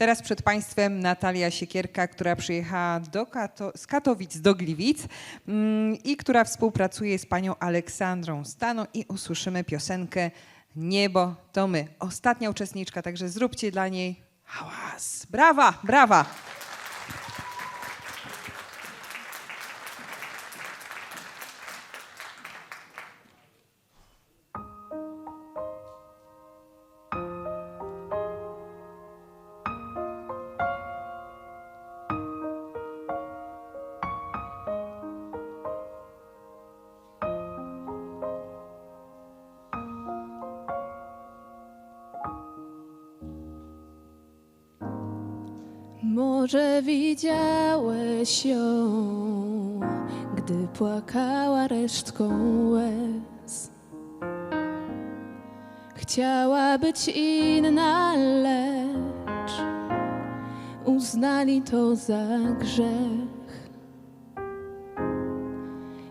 Teraz przed Państwem Natalia Siekierka, która przyjechała Kato- z Katowic do Gliwic mm, i która współpracuje z panią Aleksandrą Stano i usłyszymy piosenkę Niebo to my. Ostatnia uczestniczka, także zróbcie dla niej hałas. Brawa, brawa. Może widziałeś ją, gdy płakała resztką łez. Chciała być inna, lecz uznali to za grzech.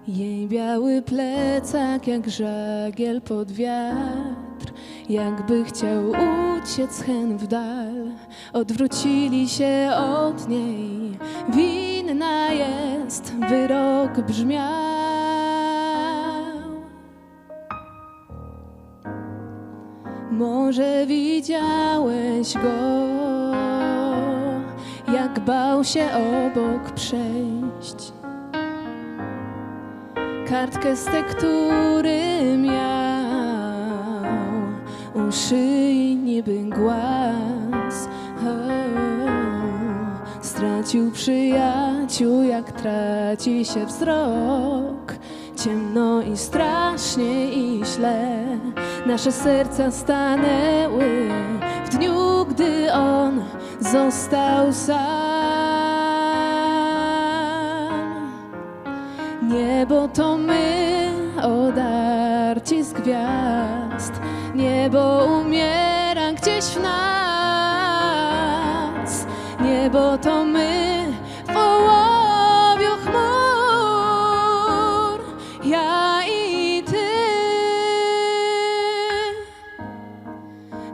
Jej biały plecak jak żagiel pod wiatr, jakby chciał uciec hen w dal. Odwrócili się od niej, winna jest, wyrok brzmiał. Może widziałeś go, jak bał się obok przejść kartkę z tektury miał u szyi niby głaz. Stracił przyjaciół, jak traci się wzrok. Ciemno i strasznie i źle nasze serca stanęły w dniu, gdy on został sam. Niebo to my, odarci z gwiazd. Niebo umiera w nas. Niebo to my, w ołowiu chmur. Ja i ty.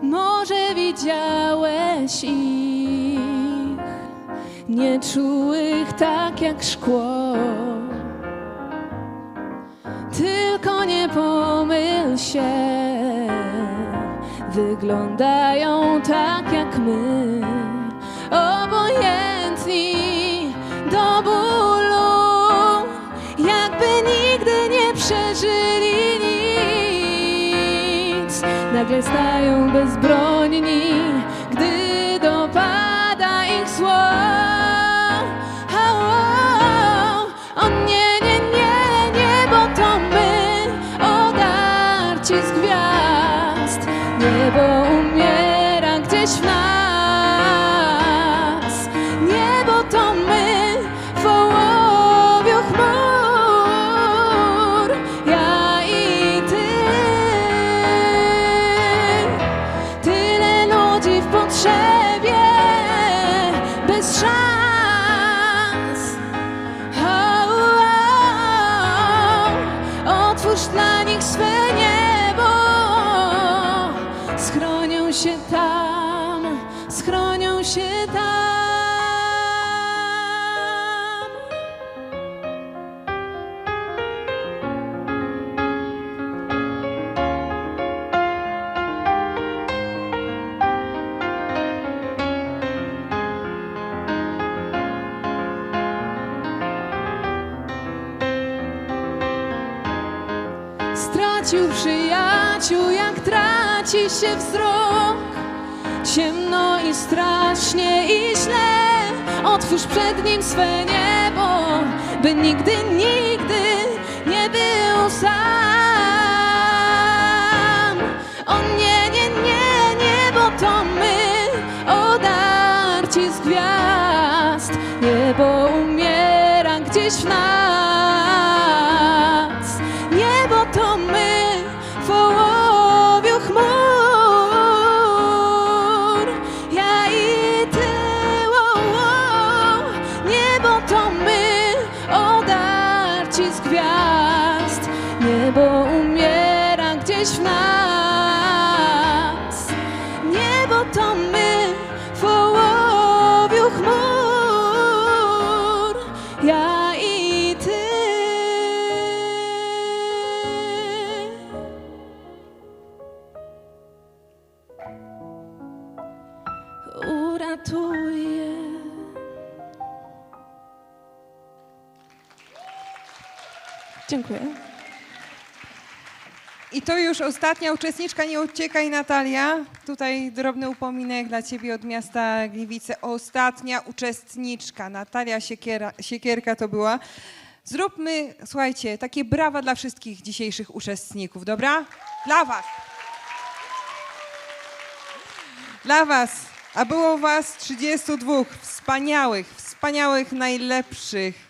Może widziałeś ich, nieczułych tak jak szkło. Tylko nie pomyl się, wyglądają tak jak my, obojętni do bólu, jakby nigdy nie przeżyli nic. Nagle stają bezbronni, gdy dopada ich zło. To my, w ołowiu chmur. Ja i ty. Tyle ludzi w potrzebie, Stracił przyjaciół, jak traci się wzrok. Ciemno i strasznie i źle. Otwórz przed nim swe niebo, by nigdy, nigdy nie był sam. O nie, nie, nie, nie, bo to my, odarci z gwiazd. Niebo umiera gdzieś w nas. Dziękuję. I to już ostatnia uczestniczka, nie uciekaj Natalia. Tutaj drobny upominek dla ciebie od miasta Gliwice. Ostatnia uczestniczka, Natalia Siekiera, Siekierka to była. Zróbmy, słuchajcie, takie brawa dla wszystkich dzisiejszych uczestników, dobra? Dla was. Dla was. A było was 32 wspaniałych, wspaniałych, najlepszych